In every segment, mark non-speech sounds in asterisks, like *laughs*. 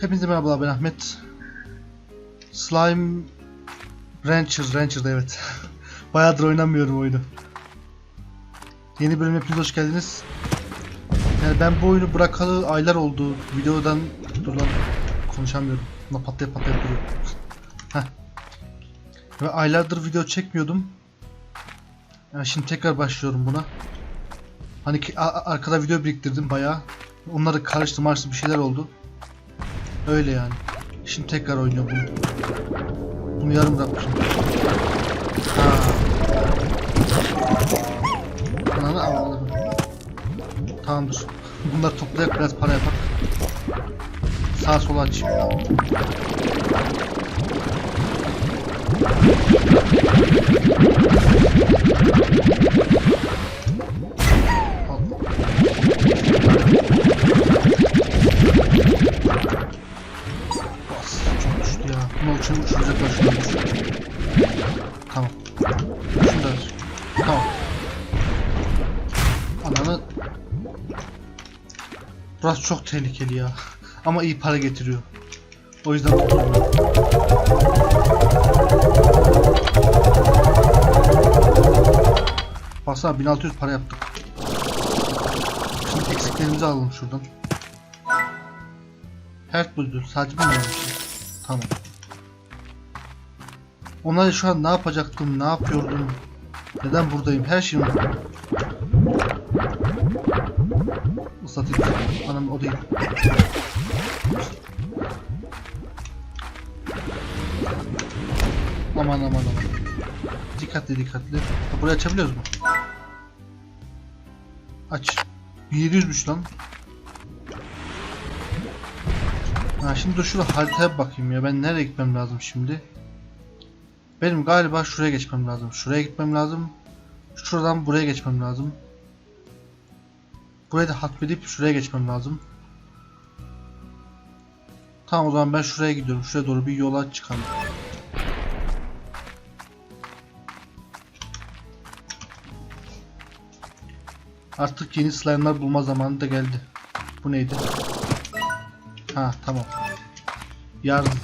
Hepinize merhabalar ben Ahmet. Slime Rancher, Rancher'da evet. *laughs* Bayağıdır oynamıyorum oyunu. Yeni bölüme hepiniz hoş geldiniz. Yani ben bu oyunu bırakalı aylar oldu. Videodan dur lan konuşamıyorum. Buna patlaya patlaya duruyor. *laughs* Heh. Ve aylardır video çekmiyordum. Yani şimdi tekrar başlıyorum buna. Hani ki, arkada video biriktirdim bayağı. Onları karıştı marştı bir şeyler oldu. Öyle yani. Şimdi tekrar oynuyorum bunu. Bunu yarım bırakmışım. Ha. Ananı avladım. Tamamdır. Bunları toplayarak biraz para yapar. Sağa sola açayım. Burası çok tehlikeli ya. Ama iyi para getiriyor. O yüzden tutuyorum. Baksana 1600 para yaptık. Şimdi eksiklerimizi alalım şuradan. Her buydu. Sadece bu mu olmuş? Tamam. Onları şu an ne yapacaktım, ne yapıyordum, neden buradayım, her şeyi unuttum. Islatayım. Anam o değil. Aman aman aman. Dikkatli dikkatli. Ha, Burayı açabiliyoruz mu? Aç. 1700'müş lan. Ha şimdi dur şurada haritaya bakayım ya. Ben nereye gitmem lazım şimdi? Benim galiba şuraya geçmem lazım. Şuraya gitmem lazım. Şuradan buraya geçmem lazım. Burayı da hatmedip şuraya geçmem lazım. Tamam o zaman ben şuraya gidiyorum. Şuraya doğru bir yola çıkalım. Artık yeni slime'lar bulma zamanı da geldi. Bu neydi? Ha tamam. Yardım.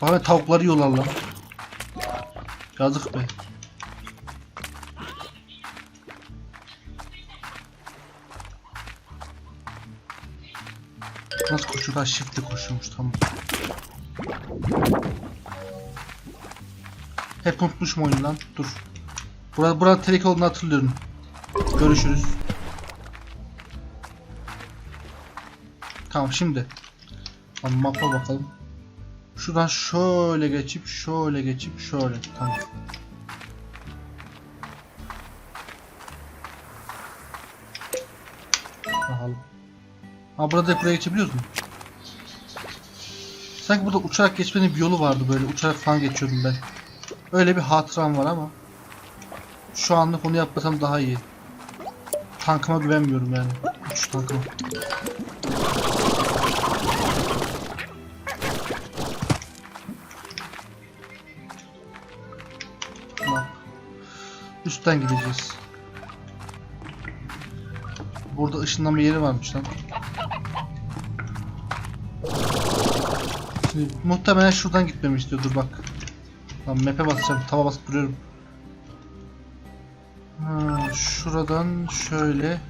Bana tavukları yolar lan. Yazık be. Nasıl koşuyor? Ha shift'le koşuyormuş tamam. Hep unutmuşum oyunu lan. Dur. Burada, burada tehlike olduğunu hatırlıyorum. Görüşürüz. Tamam şimdi. Tamam mapa bakalım. Şuradan şöyle geçip şöyle geçip şöyle. Tamam. Bakalım. Ha burada buraya geçebiliyoruz mu? Sanki burada uçarak geçmenin bir yolu vardı böyle. Uçarak falan geçiyordum ben. Öyle bir hatıram var ama. Şu anlık onu yapmasam daha iyi. Tankıma güvenmiyorum yani. Uçuş tankıma. Üstten gideceğiz. Burada ışınlanma yeri varmış lan. Muhtemelen şuradan gitmemi istiyordur bak. Lan map'e basacağım. Tava basıp duruyorum. Ha, şuradan şöyle.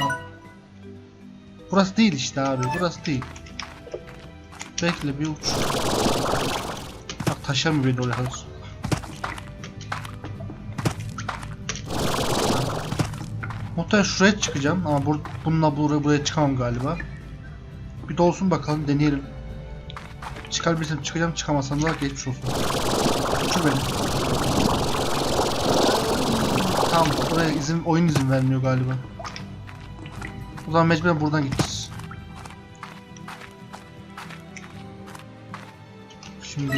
Bak. Burası değil işte abi. Burası değil. Bekle bir uç. Bak taşar mı beni oraya kadar? Muhtemelen şuraya çıkacağım ama bur bununla buraya, buraya çıkamam galiba. Bir dolsun bakalım deneyelim. Çıkabilirsem çıkacağım çıkamasam da geçmiş olsun. Uçur beni. Tamam buraya izin oyun izin vermiyor galiba. O zaman mecburen buradan gideceğiz. Şimdi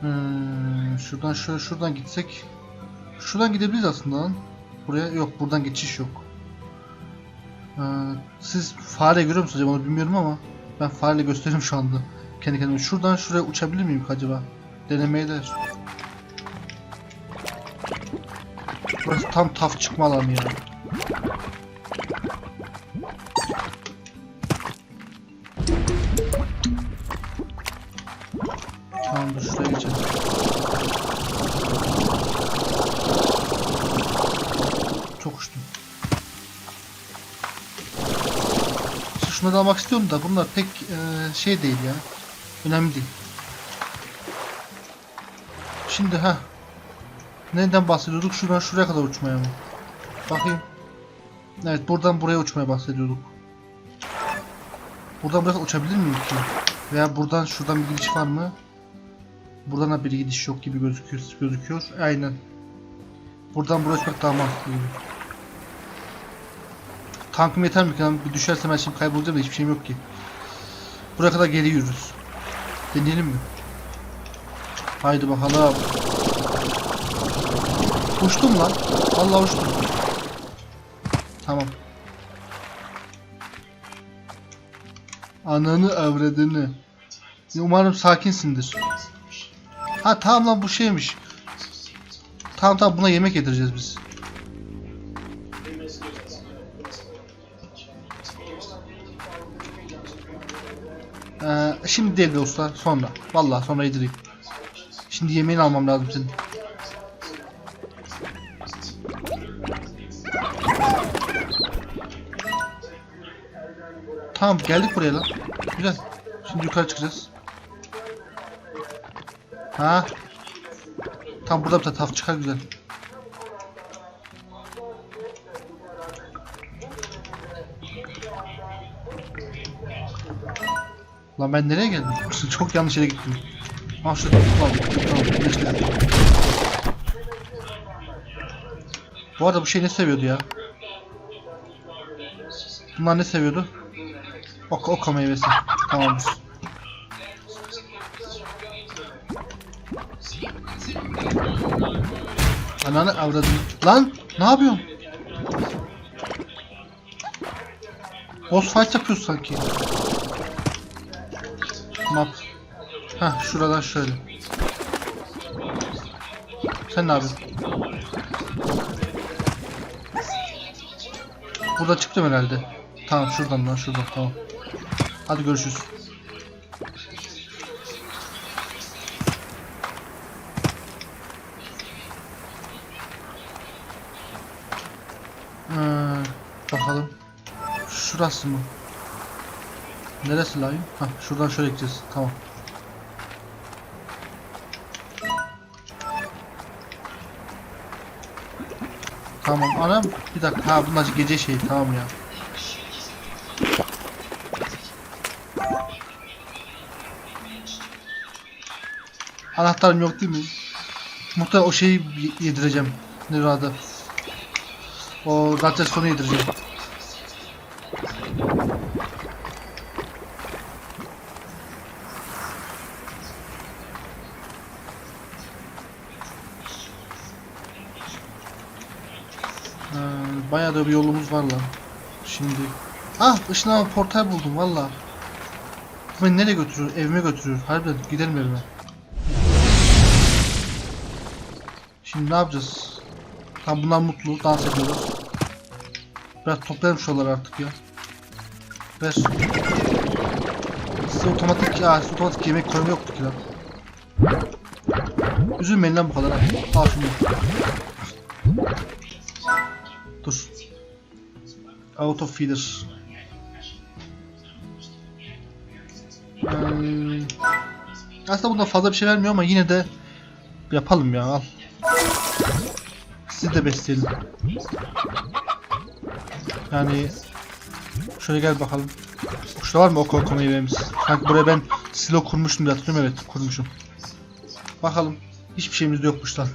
hmm, şuradan şöyle şuradan gitsek şuradan gidebiliriz aslında lan. Buraya yok buradan geçiş yok. Siz fare görüyor musunuz acaba onu bilmiyorum ama ben fareyle gösteririm şu anda. Kendi kendime. Şuradan şuraya uçabilir miyim acaba? Denemeye de. Burası tam taf çıkma alanı ya. Tamamdır şuraya geçelim. Da almak istiyorum da bunlar pek e, şey değil ya. Önemli değil. Şimdi ha. Neden bahsediyorduk? Şuradan şuraya kadar uçmaya mı? Bakayım. Evet buradan buraya uçmaya bahsediyorduk. Buradan buraya uçabilir miyim ki? Veya buradan şuradan bir gidiş var mı? Buradan da bir gidiş yok gibi gözüküyor. gözüküyor. Aynen. Buradan buraya uçmak daha mantıklı gibi. Tankım yeter mi ki? Bir düşersem ben şimdi kaybolacağım da hiçbir şeyim yok ki. Buraya kadar geri yürürüz. Deneyelim mi? Haydi bakalım. Uçtum lan. Vallahi uçtum. Tamam. Ananı avradını. Umarım sakinsindir. Ha tamam lan bu şeymiş. Tamam tamam buna yemek yedireceğiz biz. Ee, şimdi değil dostlar sonra. Vallahi sonra yedireyim. Şimdi yemeğini almam lazım senin. Tamam geldik buraya lan. Güzel. Şimdi yukarı çıkacağız. Ha? Tam burada bir taf çıkar güzel. Lan ben nereye geldim? Çok yanlış yere gittim. Ha şu tamam. Bu arada bu şey ne seviyordu ya? Bunlar ne seviyordu? Ok oka meyvesi. Tamamdır. Ananı avradım. Lan ne yapıyorsun? Boss fight yapıyorsun sanki. Map. Heh şuradan şöyle. Sen ne yapıyorsun? Burada çıktım herhalde. Tamam şuradan lan şuradan tamam. Hadi görüşürüz. Ee, bakalım. Şurası mı? Neresi lan? Ha şuradan şöyle gideceğiz. Tamam. Tamam anam bir dakika ha bunlar gece şey tamam ya. Anahtarım yok değil mi? Muhtemelen o şeyi yedireceğim. Ne adı? O radyasyonu yedireceğim. Ee, bayağı da bir yolumuz var lan. Şimdi. Ah ışınlama portal buldum valla. Bu Beni nereye götürüyor? Evime götürüyor. Harbiden gidelim evime. Şimdi ne yapacağız? Tam bunlar mutlu. Dans ediyorlar. Biraz toplayalım şuraları artık ya. Ver. Size otomatik ya size otomatik yemek koyma yoktu ki lan. Üzülmeyin lan bu kadar. Al şunu. Dur. Out of feeder. Hmm. Aslında bunda fazla bir şey vermiyor ama yine de yapalım ya al. Siz de besleyelim. Yani şöyle gel bakalım. Şurada var mı o korku meyvemiz? Sanki buraya ben silo kurmuştum diye hatırlıyorum evet kurmuşum. Bakalım. Hiçbir şeyimiz yokmuş lan.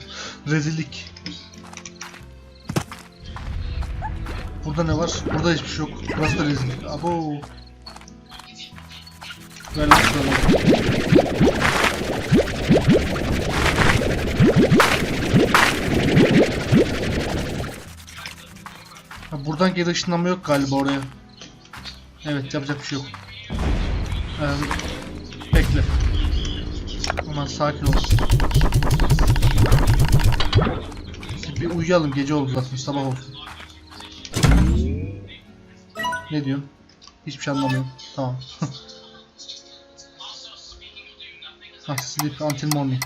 Rezillik. Burada ne var? Burada hiçbir şey yok. Burası da rezillik. Abo. Ver lan şuraları. Ha, buradan geri ışınlanma yok galiba oraya. Evet yapacak bir şey yok. Ee, bekle. Aman sakin ol. Bir uyuyalım gece oldu zaten sabah olsun. Ne diyorsun? Hiçbir şey anlamıyorum. Tamam. *laughs* ha, sleep until morning.